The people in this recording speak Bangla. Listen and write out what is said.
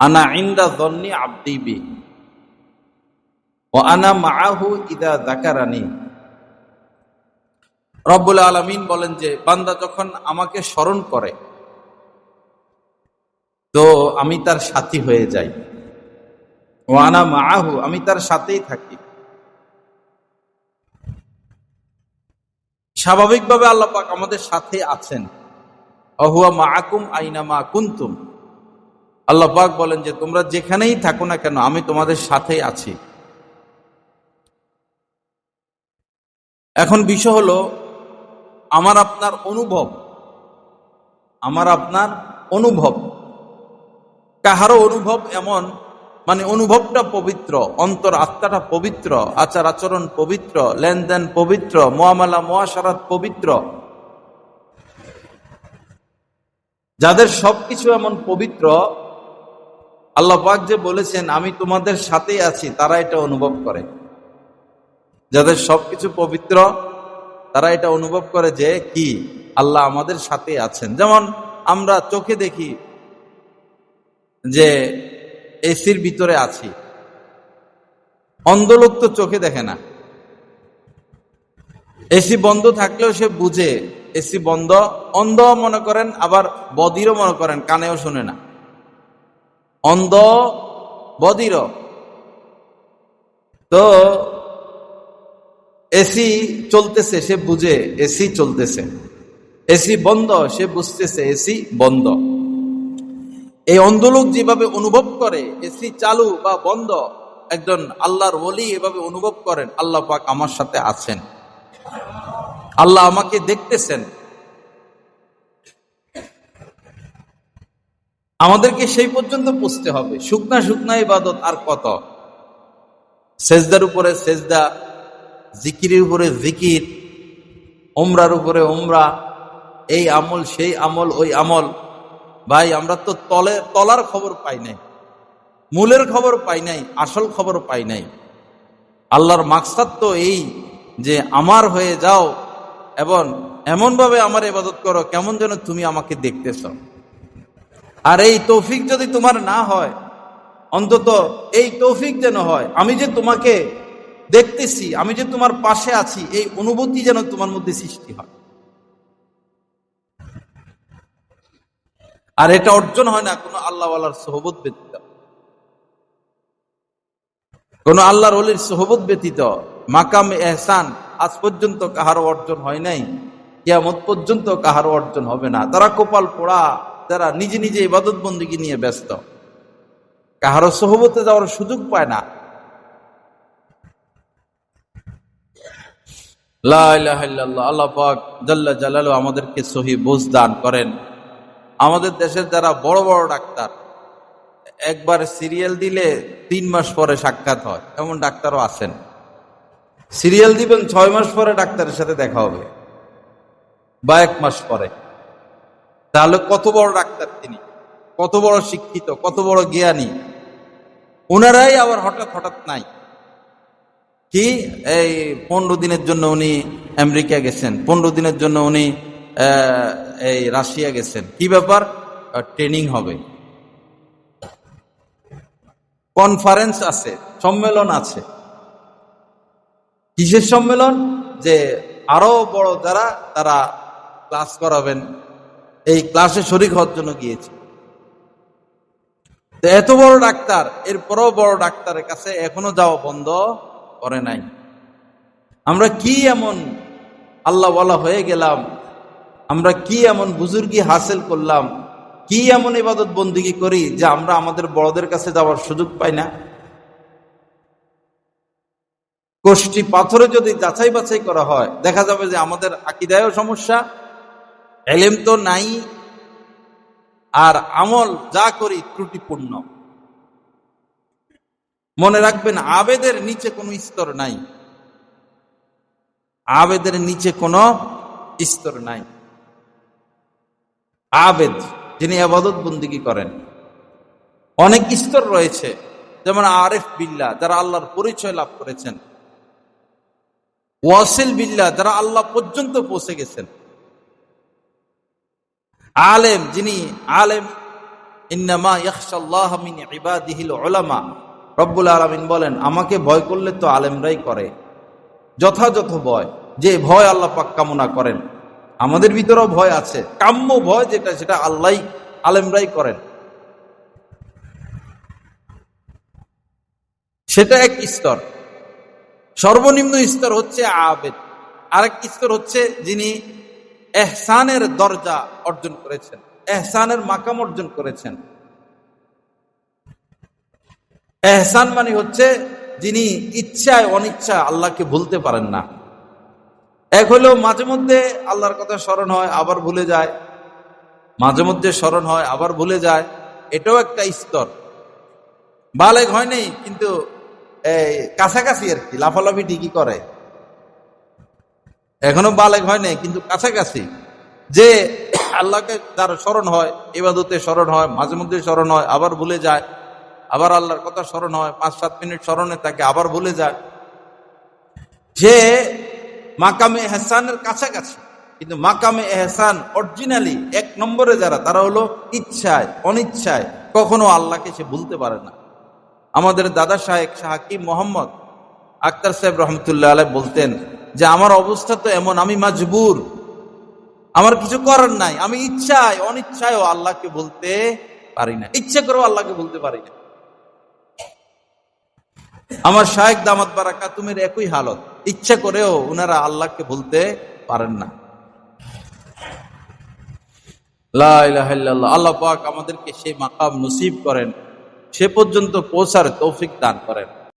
আনা ইন্দা জন্নি আব্দিবি ও আনা মাহু ইদা জাকারানি রব্বুল আলমিন বলেন যে, বান্দা যখন আমাকে স্মরণ করে, তো আমি তার সাথী হয়ে যাই। ও আনা মাহু আমি তার সাথেই থাকি। স্বাভাবিকভাবে আল্লাপাক আমাদের সাথে আছেন। অহুয়া মাকুম আইনা মা কুন্তুম। আল্লাহ পাক বলেন যে, তোমরা যেখানেই থাকো না কেন, আমি তোমাদের সাথে আছি। এখন বিষয় হলো, আমার আপনার অনুভব, আমার আপনার অনুভব। কাহারও অনুভব এমন মানে অনুভবটা পবিত্র, অন্তর আত্মাটা পবিত্র, আচার আচরণ পবিত্র, লেনদেন পবিত্র, মোয়ামালা মোয়াশারাত পবিত্র। যাদের সবকিছু এমন পবিত্র আল্লাহ পাক যে বলেছেন, আমি তোমাদের সাথেই আছি, তারা এটা অনুভব করে। যাদের সবকিছু পবিত্র, তারা এটা অনুভব করে যে, কি? আল্লাহ আমাদের সাথে আছেন। যেমন আমরা চোখে দেখি যে, এসির ভিতরে আছি। অন্ধলোক তো চোখে দেখে না। এসি বন্ধ থাকলেও সে বুঝে, এসি বন্ধ। অন্ধ মনে করেন, আবার বদিরও মনে করেন, কানেও শোনে না। অন্ধ বদির। তো এসি চলতেছে, সে বুঝে এসি চলতেছে। এসি বন্ধ, সে বুঝতেছে এসি বন্ধ। এই অন্ধলোক যেভাবে অনুভব করে এসি চালু বা বন্ধ, একজন আল্লাহর ওলি এভাবে অনুভব করেন, আল্লাহ পাক আমার সাথে আছেন। আল্লাহ আমাকে দেখতেছেন। আমাদেরকে সেই পর্যন্ত পুষতে হবে। শুকনা শুকনা ইবাদত আর কত? সেজদার উপরে সেজদা, জিকিরের উপরে জিকির ওমরার উপরে ওমরা এই আমল, সেই আমল, ওই আমল। ভাই, আমরা তো তলে, তলার খবর পাই নাই, মূলের খবর পাই নাই, আসল খবর পাই নাই। আল্লাহর মাকসাদ তো এই যে আমার হয়ে যাও এবং এমনভাবে আমার ইবাদত করো, কেমন যেন তুমি আমাকে দেখতেছ। আর এই তৌফিক যদি তোমার না হয়, অন্তত এই তৌফিক যেন হয়, আমি যে তোমাকে দেখতেছি, আমি যে তোমার পাশে আছি, এই অনুভূতি যেন তোমার মধ্যে সৃষ্টি হয়। আর এটা অর্জন হয় না, কোনো আল্লাহওয়ালার সহবত ব্যতীত। কোন আল্লাহর অলির সহবত ব্যতীত। মাকাম এহসান, আজ পর্যন্ত কাহারও অর্জন হয় নাই, কিয়ামত পর্যন্ত কাহারও অর্জন হবে না। তারা কপাল পোড়া। যারা নিজে নিজে ইবাদত বন্দীকে নিয়ে ব্যস্ত, কাহারও সহবতে যাওয়ার সুযোগ পায় না। আমাদেরকে সহি বুঝ দান করেন। আমাদের দেশের যারা বড় বড় ডাক্তার, একবার সিরিয়াল দিলে তিন মাস পরে সাক্ষাৎ হয়, এমন ডাক্তারও আছেন। সিরিয়াল দিবেন ছয় মাস পরে ডাক্তারের সাথে দেখা হবে, বা এক মাস পরে। তাহলে কত বড় ডাক্তার তিনি? কত বড় শিক্ষিত, কত বড় জ্ঞানী? ওনারাই আবার হঠাৎ হঠাৎ নাই। কি? এই পনেরো দিনের জন্য উনি আমেরিকা গেছেন, পনেরো দিনের জন্য উনি এই রাশিয়া গেছেন। কি ব্যাপার? ট্রেনিং হবে। কনফারেন্স আছে, সম্মেলন আছে। কিসের সম্মেলন? যে আরও বড় যারা, তারা ক্লাস করাবেন এই ক্লাসে শরিক হওয়ার জন্য গিয়েছে। এত বড় ডাক্তার, এরপরও বড় ডাক্তারের কাছে এখনও যাওয়া বন্ধ করে নাই। আমরা কি এমন আল্লাহ বলা হয়ে গেলাম? আমরা কি এমন বুজুর্গি হাসিল করলাম? কি এমন ইবাদত বন্দিগি করি যে আমরা আমাদের বড়দের কাছে যাওয়ার সুযোগ পাই না? কোষ্টি পাথরে যদি যাচাই বাছাই করা হয়, দেখা যাবে যে আমাদের আকিদায়ও সমস্যা এলেম তো নাই, আর আমল যা করি ত্রুটিপূর্ণ। মনে রাখবেন, আবেদের নিচে কোনো স্তর নাই। আবেদের নিচে কোনো স্তর নাই। আবেদ, যিনি আবাদত বন্দিগি করেন, অনেক স্তর রয়েছে, যেমন আরেফ বিল্লা যারা আল্লাহর পরিচয় লাভ করেছেন। ওয়াসিল বিল্লা যারা আল্লাহ পর্যন্ত পৌঁছে গেছেন। আলেম, যিনি আলেম, ইন্নামা ইয়াখশাল্লাহ মিন ইবাদিহিল উলামা। রব্বুল আলামিন বলেন, আমাকে ভয় করলে তো আলেমরাই করে। যথাযথ ভয়, যে ভয় আল্লাহ পাক কামনা করেন। আমাদের ভিতরেও ভয় আছে, কাম্য ভয় যেটা, সেটা আল্লাহ আলেমরাই করেন। সেটা এক স্তর। সর্বনিম্ন স্তর হচ্ছে আবেদ। আরেক স্তর হচ্ছে যিনি এহসানের দরজা অর্জন করেছেন, এহসানের মাকাম অর্জন করেছেন। এহসান মানে হচ্ছে যিনি ইচ্ছায় অনিচ্ছায় আল্লাহকে ভুলতে পারেন না। এক হলেও মাঝে মধ্যে আল্লাহর কথা স্মরণ হয়, আবার ভুলে যায়। মাঝে মধ্যে স্মরণ হয়, আবার ভুলে যায়। এটাও একটা স্তর। বালেগ হয় নাই, কিন্তু কাছাকাছি আর কি, লাফালাফি ঠিকই করে। এখনও বালেগ হয় নাই, কিন্তু কাছাকাছি। যে আল্লাহকে তার স্মরণ হয় এবাদতে স্মরণ হয়, মাঝে মধ্যে স্মরণ হয়, আবার ভুলে যায়, আবার আল্লাহর কথা স্মরণ হয়, পাঁচ, সাত মিনিট স্মরণে তাকে আবার ভুলে যায়। যে মাকামে এহসানের কাছাকাছি, কিন্তু মাকামে এহসান অরিজিনালি এক নম্বরে যারা, তারা হলো ইচ্ছায়, অনিচ্ছায়, কখনো আল্লাহকে সে ভুলতে পারে না। আমাদের দাদা সাহেব শাহিম মোহাম্মদ আক্তার সাহেব রহমতুল্লাহ আলাই বলতেন যে আমার অবস্থা তো এমন, আমি মাজবুর। আমার কিছু করার নাই, আমি ইচ্ছায় অনিচ্ছায়ও আল্লাহকে বলতে পারি না। ইচ্ছে করেও আল্লাহকে বলতে পারি না। আমার শাহেক দামাত বারাকা, তুমের একই হালত। ইচ্ছা করেও ওনারা আল্লাহকে বলতে পারেন না। আল্লাহ পাক আমাদেরকে সেই মাকাম নসিব করেন। সে পর্যন্ত পৌঁছার তৌফিক দান করেন।